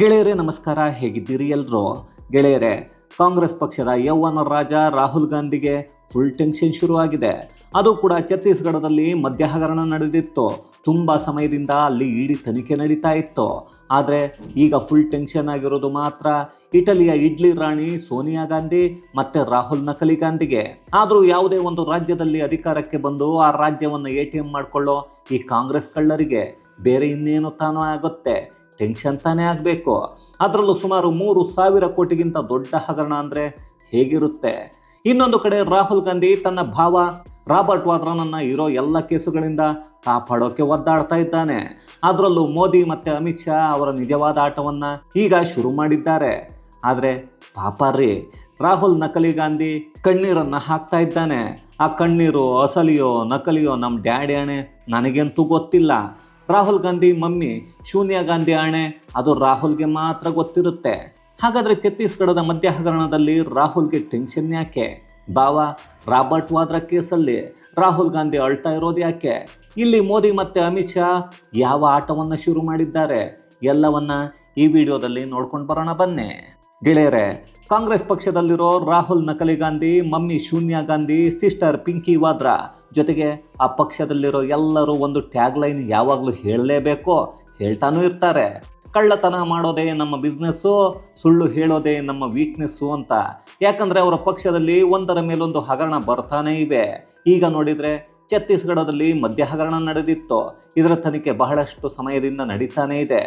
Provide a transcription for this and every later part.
ಗೆಳೆಯರೇ, ನಮಸ್ಕಾರ. ಹೇಗಿದ್ದೀರಿ ಎಲ್ಲರೂ ಗೆಳೆಯರೇ, ಕಾಂಗ್ರೆಸ್ ಪಕ್ಷದ ಯೌವನ ರಾಜ ರಾಹುಲ್ ಗಾಂಧಿಗೆ ಫುಲ್ ಟೆನ್ಷನ್ ಶುರುವಾಗಿದೆ. ಅದು ಕೂಡ ಛತ್ತೀಸ್ಗಢದಲ್ಲಿ ಮದ್ಯ ನಡೆದಿತ್ತು. ತುಂಬ ಸಮಯದಿಂದ ಅಲ್ಲಿ ಇಡೀ ತನಿಖೆ ನಡೀತಾ ಇತ್ತು. ಆದರೆ ಈಗ ಫುಲ್ ಟೆನ್ಷನ್ ಆಗಿರೋದು ಮಾತ್ರ ಇಟಲಿಯ ಇಡ್ಲಿ ರಾಣಿ ಸೋನಿಯಾ ಗಾಂಧಿ ಮತ್ತು ರಾಹುಲ್ ನಕಲಿ ಗಾಂಧಿಗೆ. ಆದರೂ ಯಾವುದೇ ಒಂದು ರಾಜ್ಯದಲ್ಲಿ ಅಧಿಕಾರಕ್ಕೆ ಬಂದು ಆ ರಾಜ್ಯವನ್ನು ಎ ಟಿ ಎಂ ಮಾಡಿಕೊಳ್ಳೋ ಈ ಕಾಂಗ್ರೆಸ್ ಕಳ್ಳರಿಗೆ ಬೇರೆ ಇನ್ನೇನು ತಾನೋ ಆಗುತ್ತೆ? ಟೆನ್ಷನ್ ತಾನೇ ಆಗಬೇಕು. ಅದರಲ್ಲೂ ಸುಮಾರು ಮೂರು ಸಾವಿರ ಕೋಟಿಗಿಂತ ದೊಡ್ಡ ಹಗರಣ ಅಂದರೆ ಹೇಗಿರುತ್ತೆ? ಇನ್ನೊಂದು ಕಡೆ ರಾಹುಲ್ ಗಾಂಧಿ ತನ್ನ ಭಾವ, ರಾಬರ್ಟ್ ವಾದ್ರಾನನ್ನು ಇರೋ ಎಲ್ಲ ಕೇಸುಗಳಿಂದ ಕಾಪಾಡೋಕೆ ಒದ್ದಾಡ್ತಾ ಇದ್ದಾನೆ. ಅದರಲ್ಲೂ ಮೋದಿ ಮತ್ತು ಅಮಿತ್ ಶಾ ಅವರ ನಿಜವಾದ ಆಟವನ್ನು ಈಗ ಶುರು ಮಾಡಿದ್ದಾರೆ. ಆದರೆ ಪಾಪ ರೀ, ರಾಹುಲ್ ನಕಲಿ ಗಾಂಧಿ ಕಣ್ಣೀರನ್ನು ಹಾಕ್ತಾ ಇದ್ದಾನೆ. ಆ ಕಣ್ಣೀರು ಅಸಲಿಯೋ ನಕಲಿಯೋ ನಮ್ಮ ಡ್ಯಾಡಿ ಅಣೆ ನನಗಂತೂ ಗೊತ್ತಿಲ್ಲ. ರಾಹುಲ್ ಗಾಂಧಿ ಮಮ್ಮಿ, ಶೂನ್ಯ ಗಾಂಧಿ ಆಣೆ, ಅದು ರಾಹುಲ್ಗೆ ಮಾತ್ರ ಗೊತ್ತಿರುತ್ತೆ. ಹಾಗಾದರೆ ಛತ್ತೀಸ್ಗಢದ ಮಧ್ಯ ಹಗರಣದಲ್ಲಿ ರಾಹುಲ್ಗೆ ಟೆನ್ಷನ್ ಯಾಕೆ? ಬಾವ ರಾಬರ್ಟ್ ವಾದ್ರಾ ಕೇಸಲ್ಲಿ ರಾಹುಲ್ ಗಾಂಧಿ ಅಳ್ತಾ ಇರೋದು ಯಾಕೆ? ಇಲ್ಲಿ ಮೋದಿ ಮತ್ತು ಅಮಿತ್ ಶಾ ಯಾವ ಆಟವನ್ನು ಶುರು ಮಾಡಿದ್ದಾರೆ? ಎಲ್ಲವನ್ನ ಈ ವಿಡಿಯೋದಲ್ಲಿ ನೋಡ್ಕೊಂಡು ಬರೋಣ ಬನ್ನಿ. ಗೆಳೆಯರೆ, ಕಾಂಗ್ರೆಸ್ ಪಕ್ಷದಲ್ಲಿರೋ ರಾಹುಲ್ ನಕಲಿ ಗಾಂಧಿ, ಮಮ್ಮಿ ಶೂನ್ಯ ಗಾಂಧಿ, ಸಿಸ್ಟರ್ ಪಿಂಕಿ ವಾದ್ರಾ ಜೊತೆಗೆ ಆ ಪಕ್ಷದಲ್ಲಿರೋ ಎಲ್ಲರೂ ಒಂದು ಟ್ಯಾಗ್ ಲೈನ್ ಯಾವಾಗಲೂ ಹೇಳಲೇಬೇಕು, ಹೇಳ್ತಾನೂ ಇರ್ತಾರೆ. ಕಳ್ಳತನ ಮಾಡೋದೇ ನಮ್ಮ ಬಿಸ್ನೆಸ್ಸು, ಸುಳ್ಳು ಹೇಳೋದೇ ನಮ್ಮ ವೀಕ್ನೆಸ್ಸು ಅಂತ. ಯಾಕಂದರೆ ಅವರ ಪಕ್ಷದಲ್ಲಿ ಒಂದರ ಮೇಲೊಂದು ಹಗರಣ ಬರ್ತಾನೇ ಇವೆ. ಈಗ ನೋಡಿದರೆ ಛತ್ತೀಸ್ಗಢದಲ್ಲಿ ಮದ್ಯ ಹಗರಣ ನಡೆದಿತ್ತು. ಇದರ ತನಿಖೆ ಬಹಳಷ್ಟು ಸಮಯದಿಂದ ನಡೀತಾನೇ ಇದೆ.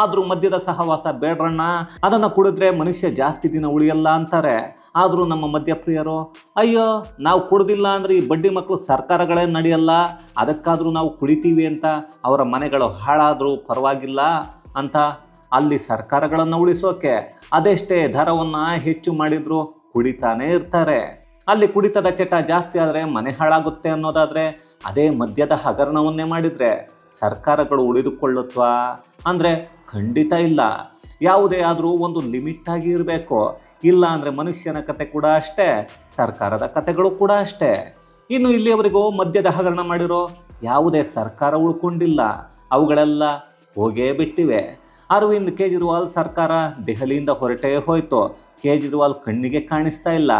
ಆದ್ರೂ ಮದ್ಯದ ಸಹವಾಸ ಬೇಡ್ರಣ್ಣ. ಅದನ್ನು ಕುಡಿದ್ರೆ ಮನುಷ್ಯ ಜಾಸ್ತಿ ದಿನ ಉಳಿಯಲ್ಲ ಅಂತಾರೆ. ಆದರೂ ನಮ್ಮ ಮದ್ಯಪ್ರಿಯರು, ಅಯ್ಯೋ, ನಾವು ಕುಡ್ದಿಲ್ಲ ಅಂದರೆ ಈ ಬಡ್ಡಿ ಮಕ್ಕಳು ಸರ್ಕಾರಗಳೇ ನಡೆಯಲ್ಲ. ಅದಕ್ಕಾದರೂ ನಾವು ಕುಡಿತೀವಿ ಅಂತ ಅವರ ಮನೆಗಳು ಹಾಳಾದರೂ ಪರವಾಗಿಲ್ಲ ಅಂತ ಅಲ್ಲಿ ಸರ್ಕಾರಗಳನ್ನು ಉಳಿಸೋಕೆ ಅದೆಷ್ಟೇ ದರವನ್ನು ಹೆಚ್ಚು ಮಾಡಿದ್ರು ಕುಡಿತಾನೇ ಇರ್ತಾರೆ. ಅಲ್ಲಿ ಕುಡಿತದ ಚಟ ಜಾಸ್ತಿ ಆದರೆ ಮನೆ ಹಾಳಾಗುತ್ತೆ ಅನ್ನೋದಾದರೆ ಅದೇ ಮದ್ಯದ ಹಗರಣವನ್ನೇ ಮಾಡಿದರೆ ಸರ್ಕಾರಗಳು ಉಳಿದುಕೊಳ್ಳುತ್ವಾ? ಅಂದರೆ ಖಂಡಿತ ಇಲ್ಲ. ಯಾವುದೇ ಆದರೂ ಒಂದು ಲಿಮಿಟ್ ಆಗಿ ಇರಬೇಕು. ಇಲ್ಲ ಅಂದರೆ ಮನುಷ್ಯನ ಕತೆ ಕೂಡ ಅಷ್ಟೇ, ಸರ್ಕಾರದ ಕತೆಗಳು ಕೂಡ ಅಷ್ಟೇ. ಇನ್ನು ಇಲ್ಲಿಯವರೆಗೂ ಮದ್ಯದ ಹಗರಣ ಮಾಡಿರೋ ಯಾವುದೇ ಸರ್ಕಾರ ಉಳ್ಕೊಂಡಿಲ್ಲ. ಅವುಗಳೆಲ್ಲ ಹೋಗೇ ಬಿಟ್ಟಿವೆ. ಅರವಿಂದ್ ಕೇಜ್ರಿವಾಲ್ ಸರ್ಕಾರ ದೆಹಲಿಯಿಂದ ಹೊರಟೇ ಹೋಯಿತು. ಕೇಜ್ರಿವಾಲ್ ಕಣ್ಣಿಗೆ ಕಾಣಿಸ್ತಾ ಇಲ್ಲ.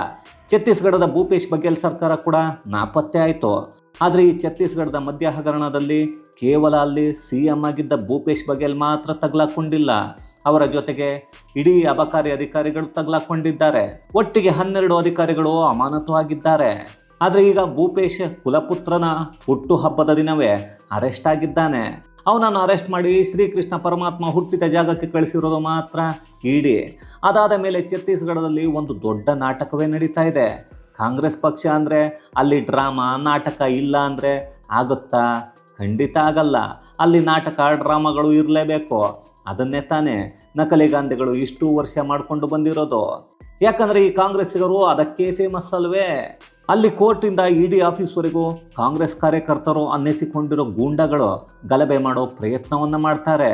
ಛತ್ತೀಸ್ಗಢದ ಭೂಪೇಶ್ ಬಘೇಲ್ ಸರ್ಕಾರ ಕೂಡ ನಾಪತ್ತೆ ಆಯಿತು. ಆದರೆ ಈ ಛತ್ತೀಸ್ಗಢದ ಮದ್ಯ ಹಗರಣದಲ್ಲಿ ಕೇವಲ ಅಲ್ಲಿ ಸಿ ಎಂ ಆಗಿದ್ದ ಭೂಪೇಶ್ ಬಘೇಲ್ ಮಾತ್ರ ತಗ್ಲಾಕೊಂಡಿಲ್ಲ. ಅವರ ಜೊತೆಗೆ ಇಡೀ ಅಬಕಾರಿ ಅಧಿಕಾರಿಗಳು ತಗ್ಲಾಕೊಂಡಿದ್ದಾರೆ. ಒಟ್ಟಿಗೆ ಹನ್ನೆರಡು ಅಧಿಕಾರಿಗಳು ಅಮಾನತು ಆಗಿದ್ದಾರೆ ಆದರೆ ಈಗ ಭೂಪೇಶ್ ಕುಲಪುತ್ರನ ಹುಟ್ಟುಹಬ್ಬದ ದಿನವೇ ಅರೆಸ್ಟ್ ಆಗಿದ್ದಾನೆ. ಅವನನ್ನು ಅರೆಸ್ಟ್ ಮಾಡಿ ಶ್ರೀಕೃಷ್ಣ ಪರಮಾತ್ಮ ಹುಟ್ಟಿದ ಜಾಗಕ್ಕೆ ಕಳಿಸಿರೋದು ಮಾತ್ರ ಇಡಿ ಅದಾದ ಮೇಲೆ ಛತ್ತೀಸ್ಗಢದಲ್ಲಿ ಒಂದು ದೊಡ್ಡ ನಾಟಕವೇ ನಡೀತಾ ಇದೆ. ಕಾಂಗ್ರೆಸ್ ಪಕ್ಷ ಅಂದರೆ ಅಲ್ಲಿ ಡ್ರಾಮಾ, ನಾಟಕ ಇಲ್ಲ ಅಂದರೆ ಆಗುತ್ತಾ? ಖಂಡಿತ ಆಗಲ್ಲ. ಅಲ್ಲಿ ನಾಟಕ, ಡ್ರಾಮಾಗಳು ಇರಲೇಬೇಕು. ಅದನ್ನೇ ತಾನೇ ನಕಲಿ ಗಾಂಧಿಗಳು ಇಷ್ಟು ವರ್ಷ ಮಾಡಿಕೊಂಡು ಬಂದಿರೋದು. ಯಾಕಂದರೆ ಈ ಕಾಂಗ್ರೆಸ್ಸಿಗರು ಅದಕ್ಕೆ ಫೇಮಸ್ ಅಲ್ವೇ? ಅಲ್ಲಿ ಕೋರ್ಟಿಂದ ಇ ಡಿ ಆಫೀಸ್ವರೆಗೂ ಕಾಂಗ್ರೆಸ್ ಕಾರ್ಯಕರ್ತರು ಅನ್ನಿಸಿಕೊಂಡಿರೋ ಗೂಂಡಗಳು ಗಲಭೆ ಮಾಡೋ ಪ್ರಯತ್ನವನ್ನು ಮಾಡ್ತಾರೆ.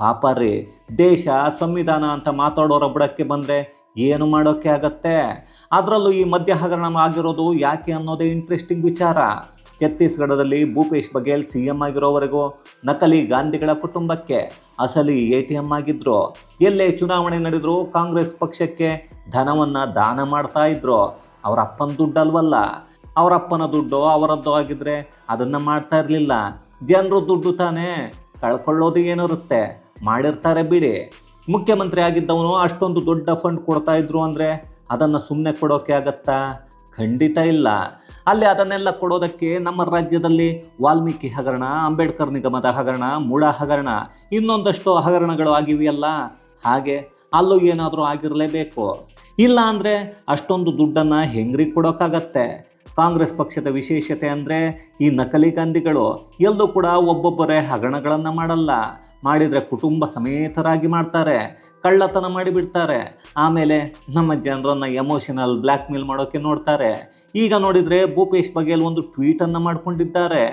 ಪಾಪ ರೀ ದೇಶ, ಸಂವಿಧಾನ ಅಂತ ಮಾತಾಡೋರ ಬುಡಕ್ಕೆ ಬಂದರೆ ಏನು ಮಾಡೋಕ್ಕೆ ಆಗತ್ತೆ? ಅದರಲ್ಲೂ ಈ ಮಧ್ಯ ಹಗರಣ ಆಗಿರೋದು ಯಾಕೆ ಅನ್ನೋದೇ ಇಂಟ್ರೆಸ್ಟಿಂಗ್ ವಿಚಾರ. ಛತ್ತೀಸ್ಗಢದಲ್ಲಿ ಭೂಪೇಶ್ ಬಘೇಲ್ ಸಿ ಎಂ ಆಗಿರೋವರೆಗೂ ನಕಲಿ ಗಾಂಧಿಗಳ ಕುಟುಂಬಕ್ಕೆ ಅಸಲಿ ಎ ಟಿ ಎಂ ಆಗಿದ್ದರು ಎಲ್ಲೇ ಚುನಾವಣೆ ನಡೆದರೂ ಕಾಂಗ್ರೆಸ್ ಪಕ್ಷಕ್ಕೆ ಧನವನ್ನು ದಾನ ಮಾಡ್ತಾ ಇದ್ರು. ಅವರ ಅಪ್ಪನ ದುಡ್ಡು ಅಲ್ವಲ್ಲ ಅವರಪ್ಪನ ದುಡ್ಡು ಅವರದ್ದು ಆಗಿದ್ರೆ ಅದನ್ನು ಮಾಡ್ತಾ ಇರಲಿಲ್ಲ. ಜನರು ದುಡ್ಡು ತಾನೇ ಕಳ್ಕೊಳ್ಳೋದು ಏನಿರುತ್ತೆ? ಮಾಡಿರ್ತಾರೆ ಬಿಡಿ. ಮುಖ್ಯಮಂತ್ರಿ ಆಗಿದ್ದವನು ಅಷ್ಟೊಂದು ದೊಡ್ಡ ಫಂಡ್ ಕೊಡ್ತಾ ಇದ್ರು ಅಂದರೆ ಅದನ್ನು ಸುಮ್ಮನೆ ಕೊಡೋಕೆ ಆಗತ್ತಾ? ಖಂಡಿತ ಇಲ್ಲ. ಅಲ್ಲಿ ಅದನ್ನೆಲ್ಲ ಕೊಡೋದಕ್ಕೆ ನಮ್ಮ ರಾಜ್ಯದಲ್ಲಿ ವಾಲ್ಮೀಕಿ ಹಗರಣ, ಅಂಬೇಡ್ಕರ್ ನಿಗಮದ ಹಗರಣ ಮೂಡ ಹಗರಣ, ಇನ್ನೊಂದಷ್ಟು ಹಗರಣಗಳು ಆಗಿವೆಯಲ್ಲ ಹಾಗೆ ಅಲ್ಲೂ ಏನಾದರೂ ಆಗಿರಲೇಬೇಕು. ಇಲ್ಲ ಅಂದರೆ ಅಷ್ಟೊಂದು ದುಡ್ಡನ್ನು ಹೆಂಗ್ರಿ ಕೊಡೋಕ್ಕಾಗತ್ತೆ ಕಾಂಗ್ರೆಸ್ ಪಕ್ಷದ ವಿಶೇಷತೆ ಅಂದರೆ ಈ ನಕಲಿ ಗಾಂಧಿಗಳು ಎಲ್ಲೂ ಕೂಡ ಒಬ್ಬೊಬ್ಬರೇ ಹಗರಣಗಳನ್ನು ಮಾಡಲ್ಲ. ಮಾಡಿದರೆ ಕುಟುಂಬ ಸಮೇತರಾಗಿ ಮಾಡ್ತಾರೆ. ಕಳ್ಳತನ ಮಾಡಿಬಿಡ್ತಾರೆ. ಆಮೇಲೆ ನಮ್ಮ ಜನರನ್ನು ಎಮೋಷನಲ್ ಬ್ಲ್ಯಾಕ್ ಮೇಲ್ ಮಾಡೋಕ್ಕೆ ನೋಡ್ತಾರೆ. ಈಗ ನೋಡಿದರೆ ಭೂಪೇಶ್ ಬಗೆಯಲ್ಲಿ ಒಂದು ಟ್ವೀಟನ್ನು ಮಾಡಿಕೊಂಡಿದ್ದಾರೆ.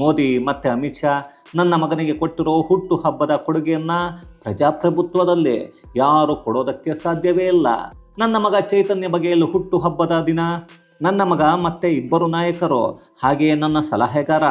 ಮೋದಿ ಮತ್ತು ಅಮಿತ್ ಶಾ ನನ್ನ ಮಗನಿಗೆ ಕೊಟ್ಟಿರೋ ಹುಟ್ಟು ಹಬ್ಬದ ಕೊಡುಗೆಯನ್ನು ಪ್ರಜಾಪ್ರಭುತ್ವದಲ್ಲಿ ಯಾರು ಕೊಡೋದಕ್ಕೆ ಸಾಧ್ಯವೇ ಇಲ್ಲ. ನನ್ನ ಮಗ ಚೈತನ್ಯ ಬಗೆಯಲ್ಲಿ ಹುಟ್ಟು ಹಬ್ಬದ ದಿನ ನನ್ನ ಮಗ ಮತ್ತೆ ಇಬ್ಬರು ನಾಯಕರು, ಹಾಗೆಯೇ ನನ್ನ ಸಲಹೆಗಾರ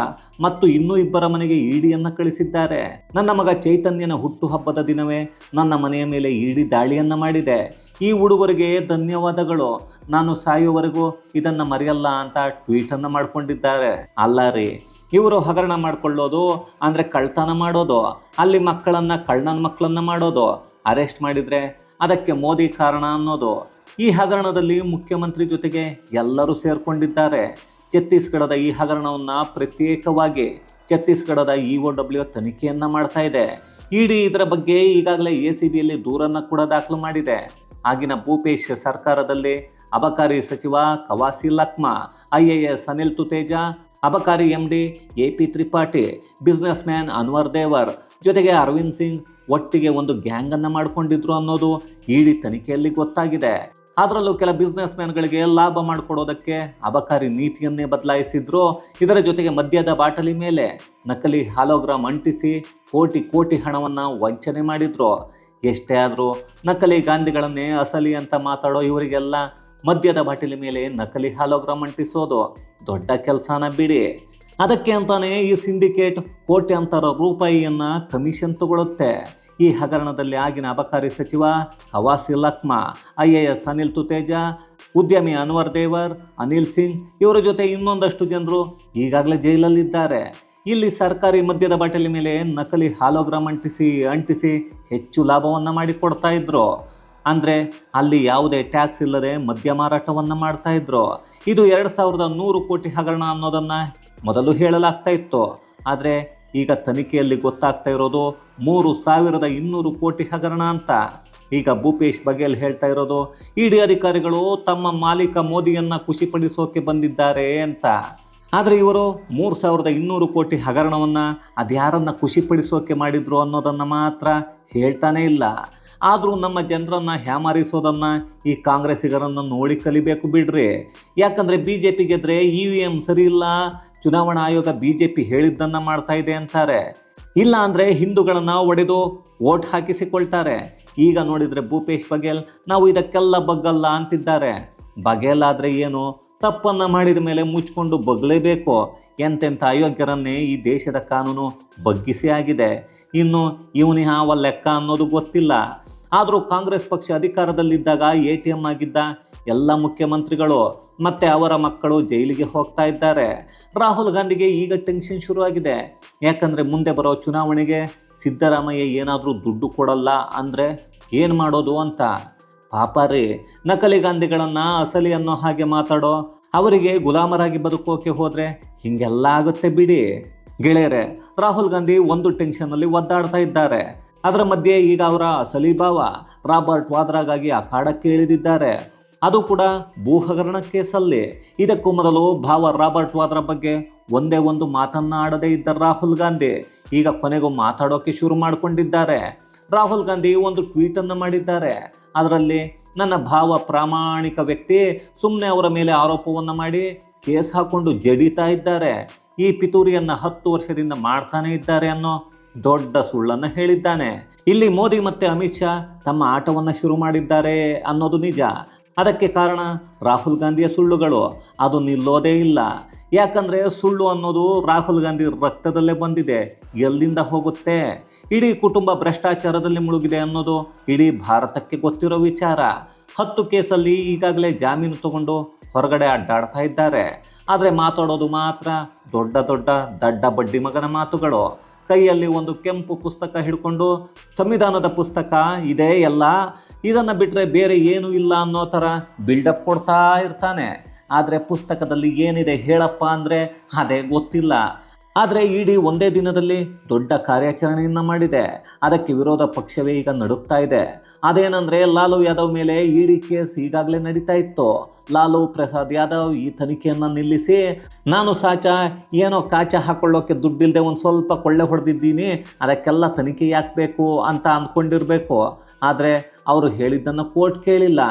ಮತ್ತು ಇನ್ನೂ ಇಬ್ಬರ ಮನೆಗೆ ಇಡಿಯನ್ನು ಕಳಿಸಿದ್ದಾರೆ. ನನ್ನ ಮಗ ಚೈತನ್ಯನ ಹುಟ್ಟುಹಬ್ಬದ ದಿನವೇ ನನ್ನ ಮನೆಯ ಮೇಲೆ ಇಡಿ ದಾಳಿಯನ್ನು ಮಾಡಿದೆ. ಈ ಹುಡುಗರಿಗೆ ಧನ್ಯವಾದಗಳು. ನಾನು ಸಾಯುವವರೆಗೂ ಇದನ್ನು ಮರೆಯಲ್ಲ ಅಂತ ಟ್ವೀಟನ್ನು ಮಾಡಿಕೊಂಡಿದ್ದಾರೆ. ಅಲ್ಲ ರೀ, ಇವರು ಹಗರಣ ಮಾಡಿಕೊಳ್ಳೋದು ಅಂದರೆ ಕಳ್ತನ ಮಾಡೋದು, ಅಲ್ಲಿ ಮಕ್ಕಳನ್ನು ಕಳ್ಳನ ಮಕ್ಕಳನ್ನು ಮಾಡೋದು, ಅರೆಸ್ಟ್ ಮಾಡಿದರೆ ಅದಕ್ಕೆ ಮೋದಿ ಕಾರಣ ಅನ್ನೋದು. ಈ ಹಗರಣದಲ್ಲಿ ಮುಖ್ಯಮಂತ್ರಿ ಜೊತೆಗೆ ಎಲ್ಲರೂ ಸೇರಿಕೊಂಡಿದ್ದಾರೆ. ಛತ್ತೀಸ್ಗಢದ ಈ ಹಗರಣವನ್ನು ಪ್ರತ್ಯೇಕವಾಗಿ ಛತ್ತೀಸ್ಗಢದ ಇ ಒ ಡಬ್ಲ್ಯೂ ತನಿಖೆಯನ್ನು ಮಾಡ್ತಾ ಇದೆ. ಇಡಿ ಇದರ ಬಗ್ಗೆ ಈಗಾಗಲೇ ಎ ಸಿ ಬಿಯಲ್ಲಿ ದೂರನ್ನು ಕೂಡ ದಾಖಲು ಮಾಡಿದೆ. ಆಗಿನ ಭೂಪೇಶ್ ಸರ್ಕಾರದಲ್ಲಿ ಅಬಕಾರಿ ಸಚಿವ Kawasi Lakhma, I A S Anil Tuteja, ಅಬಕಾರಿ M D A P Tripathi, businessman Anwar Dhebar ಜೊತೆಗೆ ಅರವಿಂದ್ ಸಿಂಗ್ ಒಟ್ಟಿಗೆ ಒಂದು ಗ್ಯಾಂಗನ್ನು ಮಾಡಿಕೊಂಡಿದ್ರು ಅನ್ನೋದು ಇಡಿ ತನಿಖೆಯಲ್ಲಿ ಗೊತ್ತಾಗಿದೆ. ಅದರಲ್ಲೂ ಕೆಲ ಬಿಸ್ನೆಸ್ ಮ್ಯಾನ್ಗಳಿಗೆ ಲಾಭ ಮಾಡಿಕೊಡೋದಕ್ಕೆ ಅಬಕಾರಿ ನೀತಿಯನ್ನೇ ಬದಲಾಯಿಸಿದ್ರು. ಇದರ ಜೊತೆಗೆ ಮದ್ಯದ ಬಾಟಲಿ ಮೇಲೆ ನಕಲಿ ಹಾಲೋಗ್ರಾಮ್ ಅಂಟಿಸಿ ಕೋಟಿ ಕೋಟಿ ಹಣವನ್ನು ವಂಚನೆ ಮಾಡಿದ್ರು. ಎಷ್ಟೇ ಆದರೂ ನಕಲಿ ಗಾಂಧಿಗಳನ್ನೇ ಅಸಲಿ ಅಂತ ಮಾತಾಡೋ ಇವರಿಗೆಲ್ಲ ಮದ್ಯದ ಬಾಟಲಿ ಮೇಲೆ ನಕಲಿ ಹಾಲೋಗ್ರಾಮ್ ಅಂಟಿಸೋದು ದೊಡ್ಡ ಕೆಲಸನ ಬಿಡಿ. ಅದಕ್ಕೆ ಅಂತಾನೆ ಈ ಸಿಂಡಿಕೇಟ್ ಕೋಟ್ಯಾಂತರ ರೂಪಾಯಿಯನ್ನ ಕಮಿಷನ್ ತಗೊಳುತ್ತೆ. ಈ ಹಗರಣದಲ್ಲಿ ಆಗಿನ ಅಬಕಾರಿ ಸಚಿವ Kawasi Lakhma, I A S Anil Tuteja, ಉದ್ಯಮಿ ಅನ್ವರ್ ದೇವರ್, ಅನಿಲ್ ಸಿಂಗ್ ಇವರ ಜೊತೆ ಇನ್ನೊಂದಷ್ಟು ಜನರು ಈಗಾಗಲೇ ಜೈಲಲ್ಲಿದ್ದಾರೆ. ಇಲ್ಲಿ ಸರ್ಕಾರಿ ಮದ್ಯದ ಬಾಟಲಿ ಮೇಲೆ ನಕಲಿ ಹಾಲೋಗ್ರಾಮ್ ಅಂಟಿಸಿ ಅಂಟಿಸಿ ಹೆಚ್ಚು ಲಾಭವನ್ನು ಮಾಡಿಕೊಡ್ತಾ ಇದ್ರು. ಅಂದರೆ ಅಲ್ಲಿ ಯಾವುದೇ ಟ್ಯಾಕ್ಸ್ ಇಲ್ಲದೆ ಮದ್ಯ ಮಾರಾಟವನ್ನು ಮಾಡ್ತಾ ಇದ್ರು. ಇದು ಎರಡು ಸಾವಿರದ ನೂರು ಕೋಟಿ ಹಗರಣ ಅನ್ನೋದನ್ನು ಮೊದಲು ಹೇಳಲಾಗ್ತಾ ಇತ್ತು. ಆದರೆ ಈಗ ತನಿಖೆಯಲ್ಲಿ ಗೊತ್ತಾಗ್ತಾ ಇರೋದು ಮೂರು ಸಾವಿರದ ಇನ್ನೂರು ಕೋಟಿ ಹಗರಣ ಅಂತ. ಈಗ ಭೂಪೇಶ್ ಬಘೇಲ್ ಹೇಳ್ತಾ ಇರೋದು, ಇಡಿ ಅಧಿಕಾರಿಗಳು ತಮ್ಮ ಮಾಲೀಕ ಮೋದಿಯನ್ನ ಖುಷಿಪಡಿಸೋಕೆ ಬಂದಿದ್ದಾರೆ ಅಂತ. ಆದರೆ ಇವರು ಮೂರು ಸಾವಿರದ ಇನ್ನೂರು ಕೋಟಿ ಹಗರಣವನ್ನು ಅದ್ಯಾರನ್ನು ಖುಷಿಪಡಿಸೋಕೆ ಮಾಡಿದ್ರು ಅನ್ನೋದನ್ನು ಮಾತ್ರ ಹೇಳ್ತಾನೇ ಇಲ್ಲ. ಆದರೂ ನಮ್ಮ ಜನರನ್ನು ಹ್ಯಾಮಾರಿಸೋದನ್ನು ಈ ಕಾಂಗ್ರೆಸ್ಸಿಗರನ್ನು ನೋಡಿ ಕಲಿಬೇಕು ಬಿಡ್ರಿ. ಯಾಕಂದರೆ ಬಿ ಜೆ ಪಿ ಗೆದ್ರೆ ಇ ವಿ ಎಂ ಸರಿ ಇಲ್ಲ, ಚುನಾವಣಾ ಆಯೋಗ ಬಿ ಜೆ ಪಿ ಹೇಳಿದ್ದನ್ನು ಮಾಡ್ತಾ ಇದೆ ಅಂತಾರೆ. ಇಲ್ಲ ಅಂದರೆ ಹಿಂದೂಗಳನ್ನು ಒಡೆದು ಓಟ್ ಹಾಕಿಸಿಕೊಳ್ತಾರೆ. ಈಗ ನೋಡಿದರೆ ಭೂಪೇಶ್ ಬಘೇಲ್, ನಾವು ಇದಕ್ಕೆಲ್ಲ ಬಗ್ಗಲ್ಲ ಅಂತಿದ್ದಾರೆ. ಬಘೇಲ್ ಆದರೆ ಏನು? ತಪ್ಪನ್ನು ಮಾಡಿದ ಮೇಲೆ ಮುಚ್ಕೊಂಡು ಬಗ್ಲೇಬೇಕು. ಎಂತೆಂಥ ಅಯೋಗ್ಯರನ್ನೇ ಈ ದೇಶದ ಕಾನೂನು ಬಗ್ಗಿಸಿ ಆಗಿದೆ. ಇನ್ನು ಇವನಿ ಯಾವ ಲೆಕ್ಕ ಅನ್ನೋದು ಗೊತ್ತಿಲ್ಲ. ಆದರೂ ಕಾಂಗ್ರೆಸ್ ಪಕ್ಷ ಅಧಿಕಾರದಲ್ಲಿದ್ದಾಗ ಎ ಟಿ ಎಂ ಆಗಿದ್ದ ಎಲ್ಲ ಮುಖ್ಯಮಂತ್ರಿಗಳು ಮತ್ತೆ ಅವರ ಮಕ್ಕಳು ಜೈಲಿಗೆ ಹೋಗ್ತಾ ಇದ್ದಾರೆ. ರಾಹುಲ್ ಗಾಂಧಿಗೆ ಈಗ ಟೆನ್ಷನ್ ಶುರುವಾಗಿದೆ. ಯಾಕಂದರೆ ಮುಂದೆ ಬರೋ ಚುನಾವಣೆಗೆ ಸಿದ್ದರಾಮಯ್ಯ ಏನಾದರೂ ದುಡ್ಡು ಕೊಡಲ್ಲ ಅಂದರೆ ಏನು ಮಾಡೋದು ಅಂತ. ಪಾಪ ರೀ, ನಕಲಿ ಗಾಂಧಿಗಳನ್ನು ಅಸಲಿ ಅನ್ನೋ ಹಾಗೆ ಮಾತಾಡೋ ಅವರಿಗೆ ಗುಲಾಮರಾಗಿ ಬದುಕೋಕೆ ಹೋದರೆ ಹೀಗೆಲ್ಲ ಆಗುತ್ತೆ ಬಿಡಿ. ಗೆಳೆಯರೆ, ರಾಹುಲ್ ಗಾಂಧಿ ಒಂದು ಟೆನ್ಷನ್ನಲ್ಲಿ ಒದ್ದಾಡ್ತಾ ಇದ್ದಾರೆ. ಅದರ ಮಧ್ಯೆ ಈಗ ಅವರ ಸಲೀಬಾವ ರಾಬರ್ಟ್ ವಾದ್ರಾಗಾಗಿ ಅಖಾಡಕ್ಕೆ ಇಳಿದಿದ್ದಾರೆ. ಅದು ಕೂಡ ಭೂ ಸಲ್ಲಿ. ಇದಕ್ಕೂ ಮೊದಲು ಭಾವ ರಾಬರ್ಟ್ ವಾದ್ರ ಬಗ್ಗೆ ಒಂದೇ ಒಂದು ಮಾತನ್ನ ಆಡದೇ ಇದ್ದ ರಾಹುಲ್ ಗಾಂಧಿ ಈಗ ಕೊನೆಗೂ ಮಾತಾಡೋಕೆ ಶುರು ಮಾಡಿಕೊಂಡಿದ್ದಾರೆ. ರಾಹುಲ್ ಗಾಂಧಿ ಒಂದು ಟ್ವೀಟನ್ನು ಮಾಡಿದ್ದಾರೆ. ಅದರಲ್ಲಿ, ನನ್ನ ಭಾವ ಪ್ರಾಮಾಣಿಕ ವ್ಯಕ್ತಿ ಸುಮ್ಮನೆ ಅವರ ಮೇಲೆ ಆರೋಪವನ್ನು ಮಾಡಿ ಕೇಸ್ ಹಾಕೊಂಡು ಜಡಿತಾ ಇದ್ದಾರೆ. ಈ ಪಿತೂರಿಯನ್ನು ಹತ್ತು ವರ್ಷದಿಂದ ಮಾಡ್ತಾನೆ ಇದ್ದಾರೆ ಅನ್ನೋ ದೊಡ್ಡ ಸುಳ್ಳನ್ನು ಹೇಳಿದ್ದಾನೆ. ಇಲ್ಲಿ ಮೋದಿ ಮತ್ತೆ ಅಮಿತ್ ಶಾ ತಮ್ಮ ಆಟವನ್ನು ಶುರು ಮಾಡಿದ್ದಾರೆ ಅನ್ನೋದು ನಿಜ. ಅದಕ್ಕೆ ಕಾರಣ ರಾಹುಲ್ ಗಾಂಧಿಯ ಸುಳ್ಳುಗಳು. ಅದು ನಿಲ್ಲೋದೇ ಇಲ್ಲ. ಯಾಕಂದರೆ ಸುಳ್ಳು ಅನ್ನೋದು ರಾಹುಲ್ ಗಾಂಧಿ ರಕ್ತದಲ್ಲೇ ಬಂದಿದೆ. ಎಲ್ಲಿಂದ ಹೋಗುತ್ತೆ? ಇಡೀ ಕುಟುಂಬ ಭ್ರಷ್ಟಾಚಾರದಲ್ಲಿ ಮುಳುಗಿದೆ ಅನ್ನೋದು ಇಡೀ ಭಾರತಕ್ಕೆ ಗೊತ್ತಿರೋ ವಿಚಾರ. ಹತ್ತು ಕೇಸಲ್ಲಿ ಈಗಾಗಲೇ ಜಾಮೀನು ತಗೊಂಡು ಹೊರಗಡೆ ಅಡ್ಡಾಡ್ತಾ ಇದ್ದಾರೆ. ಆದರೆ ಮಾತಾಡೋದು ಮಾತ್ರ ದೊಡ್ಡ ದೊಡ್ಡ ದಡ್ಡ ಬಡ್ಡಿ ಮಗನ ಮಾತುಗಳು. ಕೈಯಲ್ಲಿ ಒಂದು ಕೆಂಪು ಪುಸ್ತಕ ಹಿಡ್ಕೊಂಡು ಸಂವಿಧಾನದ ಪುಸ್ತಕ ಇದೆ ಎಲ್ಲ. ಇದನ್ನು ಬಿಟ್ಟರೆ ಬೇರೆ ಏನೂ ಇಲ್ಲ ಅನ್ನೋ ಥರ ಬಿಲ್ಡಪ್ ಕೊಡ್ತಾ ಇರ್ತಾನೆ. ಆದರೆ ಪುಸ್ತಕದಲ್ಲಿ ಏನಿದೆ ಹೇಳಪ್ಪ ಅಂದರೆ ಅದೇ ಗೊತ್ತಿಲ್ಲ. ಆದರೆ ಇಡಿ ಒಂದೇ ದಿನದಲ್ಲಿ ದೊಡ್ಡ ಕಾರ್ಯಾಚರಣೆಯನ್ನು ಮಾಡಿದೆ. ಅದಕ್ಕೆ ವಿರೋಧ ಪಕ್ಷವೇ ಈಗ ನಡುಕ್ತಾ ಇದೆ. ಅದೇನೆಂದರೆ ಲಾಲು ಯಾದವ್ ಮೇಲೆ ಇಡಿ ಕೇಸ್ ಈಗಾಗಲೇ ನಡೀತಾ ಇತ್ತು. ಲಾಲು ಪ್ರಸಾದ್ ಯಾದವ್ ಈ ತನಿಖೆಯನ್ನು ನಿಲ್ಲಿಸಿ, ನಾನು ಸಾಚ, ಏನೋ ಕಾಚ ಹಾಕೊಳ್ಳೋಕೆ ದುಡ್ಡಿಲ್ಲದೆ ಒಂದು ಸ್ವಲ್ಪ ಕೊಳ್ಳೆ ಹೊಡೆದಿದ್ದೀನಿ, ಅದಕ್ಕೆಲ್ಲ ತನಿಖೆ ಯಾಕಬೇಕು ಅಂತ ಅಂದ್ಕೊಂಡಿರಬೇಕು ಆದರೆ ಅವರು ಹೇಳಿದ್ದನ್ನು ಕೋರ್ಟ್ ಕೇಳಿಲ್ಲ.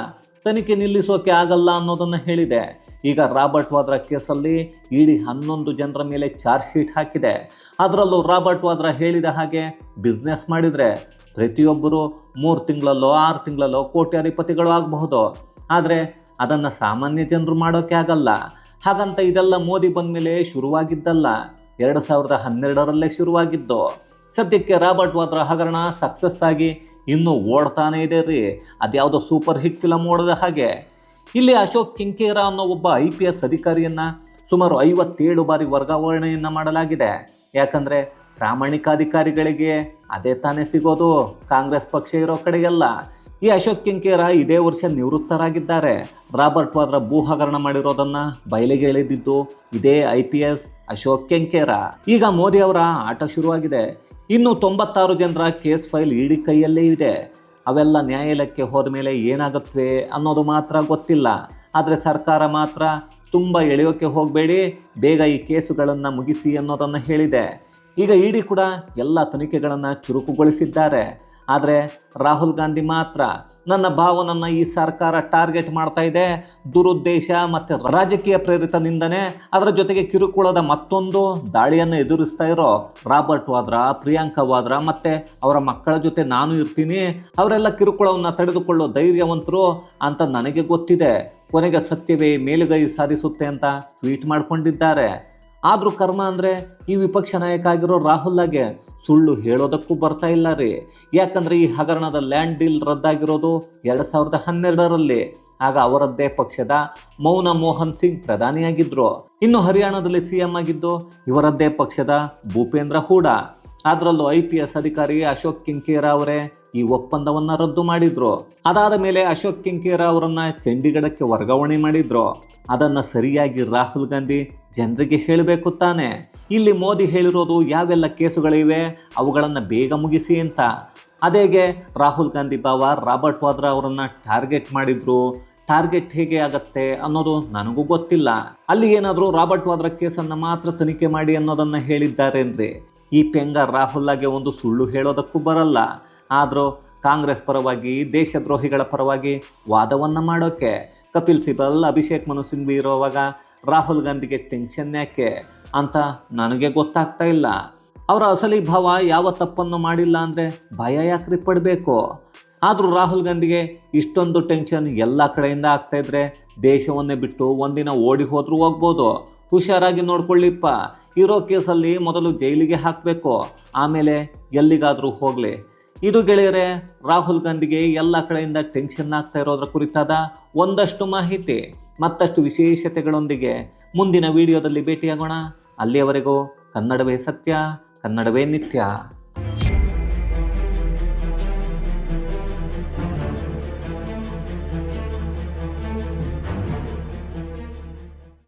ತನಿಖೆ ನಿಲ್ಲಿಸೋಕೆ ಆಗಲ್ಲ ಅನ್ನೋದನ್ನು ಹೇಳಿದೆ. ಈಗ ರಾಬರ್ಟ್ ವಾದ್ರಾ ಕೇಸಲ್ಲಿ ಇಡೀ ಹನ್ನೊಂದು ಜನರ ಮೇಲೆ ಚಾರ್ಜ್ ಶೀಟ್ ಹಾಕಿದೆ. ಅದರಲ್ಲೂ ರಾಬರ್ಟ್ ವಾದ್ರಾ ಹೇಳಿದ ಹಾಗೆ ಬಿಸ್ನೆಸ್ ಮಾಡಿದರೆ ಪ್ರತಿಯೊಬ್ಬರು ಮೂರು ತಿಂಗಳಲ್ಲೋ ಆರು ತಿಂಗಳಲ್ಲೋ ಕೋಟ್ಯಾಧಿಪತಿಗಳು ಆಗಬಹುದು. ಆದರೆ ಅದನ್ನು ಸಾಮಾನ್ಯ ಜನರು ಮಾಡೋಕ್ಕೆ ಆಗಲ್ಲ. ಹಾಗಂತ ಇದೆಲ್ಲ ಮೋದಿ ಬಂದಮೇಲೆ ಶುರುವಾಗಿದ್ದಲ್ಲ. ಎರಡು ಸಾವಿರದ ಹನ್ನೆರಡರಲ್ಲೇ ಶುರುವಾಗಿದ್ದು. ಸದ್ಯಕ್ಕೆ ರಾಬರ್ಟ್ ವಾದ್ರ ಹಗರಣ ಸಕ್ಸಸ್ ಆಗಿ ಇನ್ನೂ ಓಡ್ತಾನೇ ಇದೆ ರೀ. ಅದ್ಯಾವುದೋ ಸೂಪರ್ ಹಿಟ್ ಫಿಲಮ್ ಓಡದ ಹಾಗೆ. ಇಲ್ಲಿ ಅಶೋಕ್ ಕಿಂಕೇರ ಅನ್ನೋ ಒಬ್ಬ ಐ ಪಿ ಎಸ್ ಅಧಿಕಾರಿಯನ್ನು ಸುಮಾರು ಐವತ್ತೇಳು ಬಾರಿ ವರ್ಗಾವಣೆಯನ್ನು ಮಾಡಲಾಗಿದೆ. ಯಾಕಂದರೆ ಪ್ರಾಮಾಣಿಕ ಅಧಿಕಾರಿಗಳಿಗೆ ಅದೇ ತಾನೇ ಸಿಗೋದು, ಕಾಂಗ್ರೆಸ್ ಪಕ್ಷ ಇರೋ ಕಡೆಗೆಲ್ಲ. ಈ ಅಶೋಕ್ ಕಿಂಕೇರ ಇದೇ ವರ್ಷ ನಿವೃತ್ತರಾಗಿದ್ದಾರೆ. ರಾಬರ್ಟ್ ವಾದ್ರ ಭೂ ಹಗರಣ ಮಾಡಿರೋದನ್ನ ಬಯಲಿಗೆ ಎಳೆದಿದ್ದು ಇದೇ I P S Ashok Kenkere. ಈಗ ಮೋದಿ ಅವರ ಆಟ ಶುರುವಾಗಿದೆ. ಇನ್ನು ತೊಂಬತ್ತಾರು ಜನರ ಕೇಸ್ ಫೈಲ್ ಇಡಿ ಕೈಯಲ್ಲೇ ಇದೆ. ಅವೆಲ್ಲ ನ್ಯಾಯಾಲಯಕ್ಕೆ ಹೋದ ಮೇಲೆ ಏನಾಗುತ್ತವೆ ಅನ್ನೋದು ಮಾತ್ರ ಗೊತ್ತಿಲ್ಲ. ಆದರೆ ಸರ್ಕಾರ ಮಾತ್ರ ತುಂಬ ಎಳೆಯೋಕ್ಕೆ ಹೋಗಬೇಡಿ, ಬೇಗ ಈ ಕೇಸುಗಳನ್ನು ಮುಗಿಸಿ ಅನ್ನೋದನ್ನು ಹೇಳಿದೆ. ಈಗ ಇಡಿ ಕೂಡ ಎಲ್ಲ ತನಿಖೆಗಳನ್ನು ಚುರುಕುಗೊಳಿಸಿದ್ದಾರೆ. ಆದರೆ ರಾಹುಲ್ ಗಾಂಧಿ ಮಾತ್ರ ನನ್ನ ಭಾವನನ್ನು ಈ ಸರ್ಕಾರ ಟಾರ್ಗೆಟ್ ಮಾಡ್ತಾ ಇದೆ. ದುರುದ್ದೇಶ ಮತ್ತು ರಾಜಕೀಯ ಪ್ರೇರಿತ ನಿಂದನೆ ಅದರ ಜೊತೆಗೆ ಕಿರುಕುಳದ ಮತ್ತೊಂದು ದಾಳಿಯನ್ನು ಎದುರಿಸ್ತಾ ಇರೋ ರಾಬರ್ಟ್ ವಾದ್ರಾ, ಪ್ರಿಯಾಂಕಾ ವಾದ್ರಾ ಮತ್ತು ಅವರ ಮಕ್ಕಳ ಜೊತೆ ನಾನು ಇರ್ತೀನಿ. ಅವರೆಲ್ಲ ಕಿರುಕುಳವನ್ನು ತಡೆದುಕೊಳ್ಳೋ ಧೈರ್ಯವಂತರು ಅಂತ ನನಗೆ ಗೊತ್ತಿದೆ. ಕೊನೆಗೆ ಸತ್ಯವೇ ಮೇಲುಗೈ ಸಾಧಿಸುತ್ತೆ ಅಂತ ಟ್ವೀಟ್ ಮಾಡ್ಕೊಂಡಿದ್ದಾರೆ. ಆದರೂ ಕರ್ಮ ಅಂದರೆ ಈ ವಿಪಕ್ಷ ನಾಯಕ ಆಗಿರೋ ರಾಹುಲ್ಗೆ ಸುಳ್ಳು ಹೇಳೋದಕ್ಕೂ ಬರ್ತಾ ಇಲ್ಲ ರೀ. ಯಾಕಂದರೆ ಈ ಹಗರಣದ ಲ್ಯಾಂಡ್ ಡೀಲ್ ರದ್ದಾಗಿರೋದು ಎರಡು ಸಾವಿರದ ಹನ್ನೆರಡರಲ್ಲಿ. ಆಗ ಅವರದ್ದೇ ಪಕ್ಷದ ಮೌನ ಮೋಹನ್ ಸಿಂಗ್ ಪ್ರಧಾನಿಯಾಗಿದ್ದರು ಇನ್ನು ಹರಿಯಾಣದಲ್ಲಿ ಸಿ ಎಂ ಆಗಿದ್ದು ಇವರದ್ದೇ ಪಕ್ಷದ ಭೂಪೇಂದ್ರ ಹೂಡಾ. ಅದರಲ್ಲೂ ಐ ಪಿ ಎಸ್ ಅಧಿಕಾರಿ ಅಶೋಕ್ ಕಿಂಕೇರ ಅವರೇ ಈ ಒಪ್ಪಂದವನ್ನ ರದ್ದು ಮಾಡಿದ್ರು. ಅದಾದ ಮೇಲೆ ಅಶೋಕ್ ಕಿಂಕೇರ ಅವರನ್ನ ಚಂಡೀಗಢಕ್ಕೆ ವರ್ಗಾವಣೆ ಮಾಡಿದ್ರು. ಅದನ್ನ ಸರಿಯಾಗಿ ರಾಹುಲ್ ಗಾಂಧಿ ಜನರಿಗೆ ಹೇಳಬೇಕು ತಾನೆ. ಇಲ್ಲಿ ಮೋದಿ ಹೇಳಿರೋದು ಯಾವೆಲ್ಲ ಕೇಸುಗಳಿವೆ ಅವುಗಳನ್ನು ಬೇಗ ಮುಗಿಸಿ ಅಂತ. ಅದೇಗೆ ರಾಹುಲ್ ಗಾಂಧಿ ಬಾವ ರಾಬರ್ಟ್ ವಾದ್ರಾ ಅವರನ್ನು ಟಾರ್ಗೆಟ್ ಮಾಡಿದ್ರು. ಟಾರ್ಗೆಟ್ ಹೇಗೆ ಆಗತ್ತೆ ಅನ್ನೋದು ನನಗೂ ಗೊತ್ತಿಲ್ಲ. ಅಲ್ಲಿ ಏನಾದರೂ ರಾಬರ್ಟ್ ವಾದ್ರಾ ಕೇಸನ್ನು ಮಾತ್ರ ತನಿಖೆ ಮಾಡಿ ಅನ್ನೋದನ್ನು ಹೇಳಿದ್ದಾರೇನ್ರಿ? ಈ ಪೆಂಗ ರಾಹುಲ್ಗೆ ಒಂದು ಸುಳ್ಳು ಹೇಳೋದಕ್ಕೂ ಬರಲ್ಲ. ಆದರೂ ಕಾಂಗ್ರೆಸ್ ಪರವಾಗಿ, ದೇಶದ್ರೋಹಿಗಳ ಪರವಾಗಿ ವಾದವನ್ನು ಮಾಡೋಕ್ಕೆ ಕಪಿಲ್ ಸಿಬಲ್, ಅಭಿಷೇಕ್ ಮನು ಸಿಂಘ್ವಿ ಇರೋವಾಗ ರಾಹುಲ್ ಗಾಂಧಿಗೆ ಟೆನ್ಷನ್ ಯಾಕೆ ಅಂತ ನನಗೆ ಗೊತ್ತಾಗ್ತಾ ಇಲ್ಲ. ಅವರ ಅಸಲಿ ಭಾವ ಯಾವ ತಪ್ಪನ್ನು ಮಾಡಿಲ್ಲ ಅಂದರೆ ಭಯ ಯಾಕ್ರಿ ಪಡಬೇಕು? ಆದರೂ ರಾಹುಲ್ ಗಾಂಧಿಗೆ ಇಷ್ಟೊಂದು ಟೆನ್ಷನ್ ಎಲ್ಲ ಕಡೆಯಿಂದ ಆಗ್ತಾ ಇದ್ರೆ ದೇಶವನ್ನೇ ಬಿಟ್ಟು ಒಂದಿನ ಓಡಿ ಹೋದ್ರೂ ಹೋಗ್ಬೋದು. ಹುಷಾರಾಗಿ ನೋಡ್ಕೊಳ್ಳಿಪ್ಪ. ಇರೋ ಕೇಸಲ್ಲಿ ಮೊದಲು ಜೈಲಿಗೆ ಹಾಕಬೇಕು. ಆಮೇಲೆ ಎಲ್ಲಿಗಾದರೂ ಹೋಗಲಿ. ಇದು ಗೆಳೆಯರೆ, ರಾಹುಲ್ ಗಾಂಧಿಗೆ ಎಲ್ಲ ಕಡೆಯಿಂದ ಟೆನ್ಷನ್ ಆಗ್ತಾ ಇರೋದ್ರ ಕುರಿತಾದ ಒಂದಷ್ಟು ಮಾಹಿತಿ, ಮತ್ತಷ್ಟು ವಿಶೇಷತೆಗಳೊಂದಿಗೆ ಮುಂದಿನ ವಿಡಿಯೋದಲ್ಲಿ ಭೇಟಿಯಾಗೋಣ. ಅಲ್ಲಿಯವರೆಗೂ ಕನ್ನಡವೇ ಸತ್ಯ, ಕನ್ನಡವೇ ನಿತ್ಯ.